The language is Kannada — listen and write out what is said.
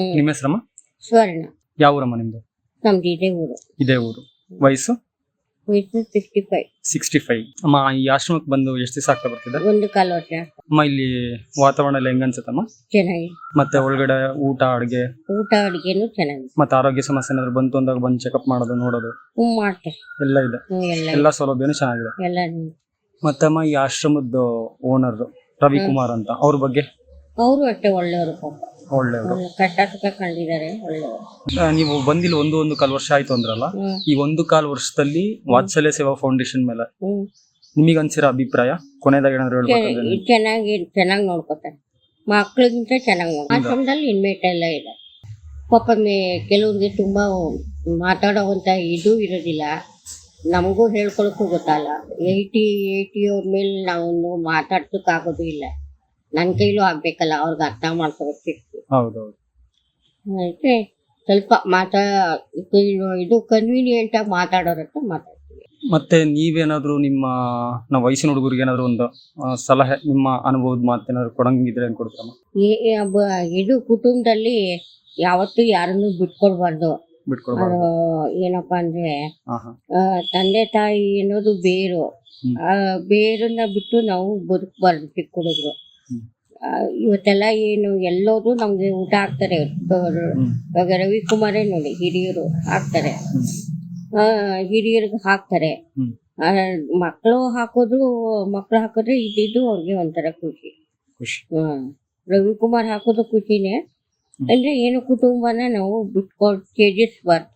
ನಿಮ್ಮ ಹೆಸರಮ್ಮ? ಸ್ವರ್ಣ. ಯಾವ ಊರಮ್ಮ ನಿಮ್ದು? ನಮ್ದು ಇದೇ ಊರು. ಇದೇ ಊರು. ವಯಸ್ಸು? ವಯಸ್ಸು ಸಿಕ್ಸ್ಟಿ ಫೈವ್ ಸಿಕ್ಸ್ಟಿ ಫೈವ್ ಅಮ್ಮ ಈ ಆಶ್ರಮಕ್ಕೆ ಬಂದು ಎಷ್ಟು ದಿವಸ ಆಗ್ತಾ ಬರ್ತಿದೆ? ಒಂದು ಕಾಲು ವರ್ಷ. ಅಮ್ಮ ಇಲ್ಲಿ ವಾತಾವರಣ ಎಲ್ಲ ಹೆಂಗ್ ಅನ್ಸುತ್ತಮ್ಮ? ಚೆನ್ನಾಗಿ ಮತ್ತೆ ಒಳಗಡೆ ಊಟ ಅಡುಗೆ? ಊಟ ಅಡುಗೆನು ಚೆನ್ನಾಗಿ ಮತ್ತೆ ಆರೋಗ್ಯ ಸಮಸ್ಯೆ ಏನಾದ್ರು ಬಂತು ಅಂದಾಗ ಬಂದು ಚೆಕಪ್ ಮಾಡೋದು ನೋಡೋದು? ಹ್ಞೂ ಮಾಡ್ತಾರೆ. ಎಲ್ಲ ಇದೆ. ಹ್ಞೂ ಎಲ್ಲ ಎಲ್ಲ ಸೌಲಭ್ಯನೂ ಚೆನ್ನಾಗಿದೆ. ಎಲ್ಲ ಮತ್ತೆ ಅಮ್ಮ ಈ ಆಶ್ರಮದ ಓನರ್ ರವಿಕುಮಾರ್ ಅಂತ. ಅವ್ರ ಬಗ್ಗೆ? ಅವರು ಅಷ್ಟೇ ಒಳ್ಳೆಯವರು ಪಾಪ. ಒಳ್ಳೆಯವರು. ಸುಖ ಕಂಡಿದ್ದಾರೆ ಒಳ್ಳೆಯವರು. ನೀವು ಬಂದಿಲ್ಲ ಒಂದು ಒಂದು ಕಾಲು ವರ್ಷ ಆಯ್ತು ಅಂದ್ರಲ್ಲ ಈ ಒಂದು ಕಾಲು ವರ್ಷದಲ್ಲಿ ವಾತ್ಸಲ್ಯ ಸೇವಾ ಫೌಂಡೇಶನ್ ಮೇಲೆ ಹ್ಞೂ ನಿಮಗೆ ಅನ್ಸಿರೋ ಅಭಿಪ್ರಾಯ? ಕೊನೆದಾಗ ಏನಾದ್ರು ಹೇಳ್ಬೇಕಂದ್ರೆ ಚೆನ್ನ- ಚೆನ್ನಾಗಿ ಚೆನ್ನಾಗಿ ನೋಡ್ಕೊತಾರೆ. ಮಕ್ಳಿಗಿಂತ ಚೆನ್ನಾಗಿ ನೋಡ್ ಆಶ್ರಮದಲ್ಲಿ ಇನ್ಮೇಟ್ ಎಲ್ಲ ಇದೆ ಪಾಪ ಮೇ ಕೆಲವ್ರಿಗೆ ತುಂಬಾ ಮಾತಾಡೋವಂಥ ಇದು ಇರೋದಿಲ್ಲ. ನಮಗೂ ಹೇಳ್ಕೊಳಕ್ಕೂ ಗೊತ್ತಲ್ಲ. ಏಯ್ಟಿ ಏಯ್ಟಿ ಅವ್ರ ಮೇಲೆ ನಾವು ಮಾತಾಡ್ಸೋಕ್ಕಾಗೋದು ಇಲ್ಲ. ನನ್ನ ಕೈಲೂ ಆಗ್ಬೇಕಲ್ಲ ಅವ್ರಿಗೆ ಅರ್ಥ ಮಾಡ್ಕೋಬೇಕು ಹೌದೌದು. ಅದಕ್ಕೆ ಸ್ವಲ್ಪ ಮಾತಾ ಇದು- ಕನ್ವೀನಿಯೆಂಟ್ ಆಗಿ ಮಾತಾಡೋರ ಹತ್ರ ಮಾತಾಡ್ತೀವಿ. ಮತ್ತೆ ನೀವೇನಾದ್ರೂ ನಿಮ್ಮ ನಾವು ವಯಸ್ಸಿನ ಹುಡುಗರಿಗೆ ಏನಾದ್ರು ಒಂದು ಆ, ಸಲಹೆ ನಿಮ್ಮ ಅನುಭವದ ಮಾತೇನಾದ್ರು ಕೊಡಂಗಿದ್ರೆ ಏನ್ ಕೊಡ್ತೀರಮ್ಮ ಈ- ಈ ಹಬ್ಬ- ಇದು ಕುಟುಂಬದಲ್ಲಿ ಯಾವತ್ತೂ ಯಾರನ್ನು ಬಿಟ್ಕೊಡ್ಬಾರ್ದು. ಬಿಟ್ಕೊಡ್ಬಾರ್ದು. ಅದು ಏನಪ್ಪಾ ಅಂದ್ರೆ ಹಾ ಹಾ. ಆ, ತಂದೆ ತಾಯಿ ಅನ್ನೋದು ಬೇರು. ಹ್ಮ್. ಆ ಬೇರನ್ನ ಬಿಟ್ಟು ನಾವು ಬದುಕಬಾರ್ದು ಚಿಕ್ಕ ಹುಡುಗರು ಹ್ಮ್. ಇವತ್ತೆಲ್ಲ ಏನು ಎಲ್ಲೋದು ನಮ್ಗೆ ಊಟ ಹಾಕ್ತಾರೆ. ಇವಾಗ ರವಿಕುಮಾರೇ ನೋಡಿ ಹಿರಿಯರು ಹಾಕ್ತಾರೆ. ಹಿರಿಯರಿಗೆ ಹಾಕ್ತಾರೆ. ಮಕ್ಕಳು ಹಾಕೋದು ಮಕ್ಕಳು ಹಾಕಿದ್ರೆ ಇದ್ದಿದ್ದು ಅವ್ರಿಗೆ ಒಂಥರ ಖುಷಿ. ರವಿಕುಮಾರ್ ಹಾಕೋದು ಖುಷಿನೇ. ಅಂದ್ರೆ ಏನು ಕುಟುಂಬನ ನಾವು ಬಿಟ್ಕೊಂಡು ತ್ಯಜಿಸ್ಬಾರ್ದು.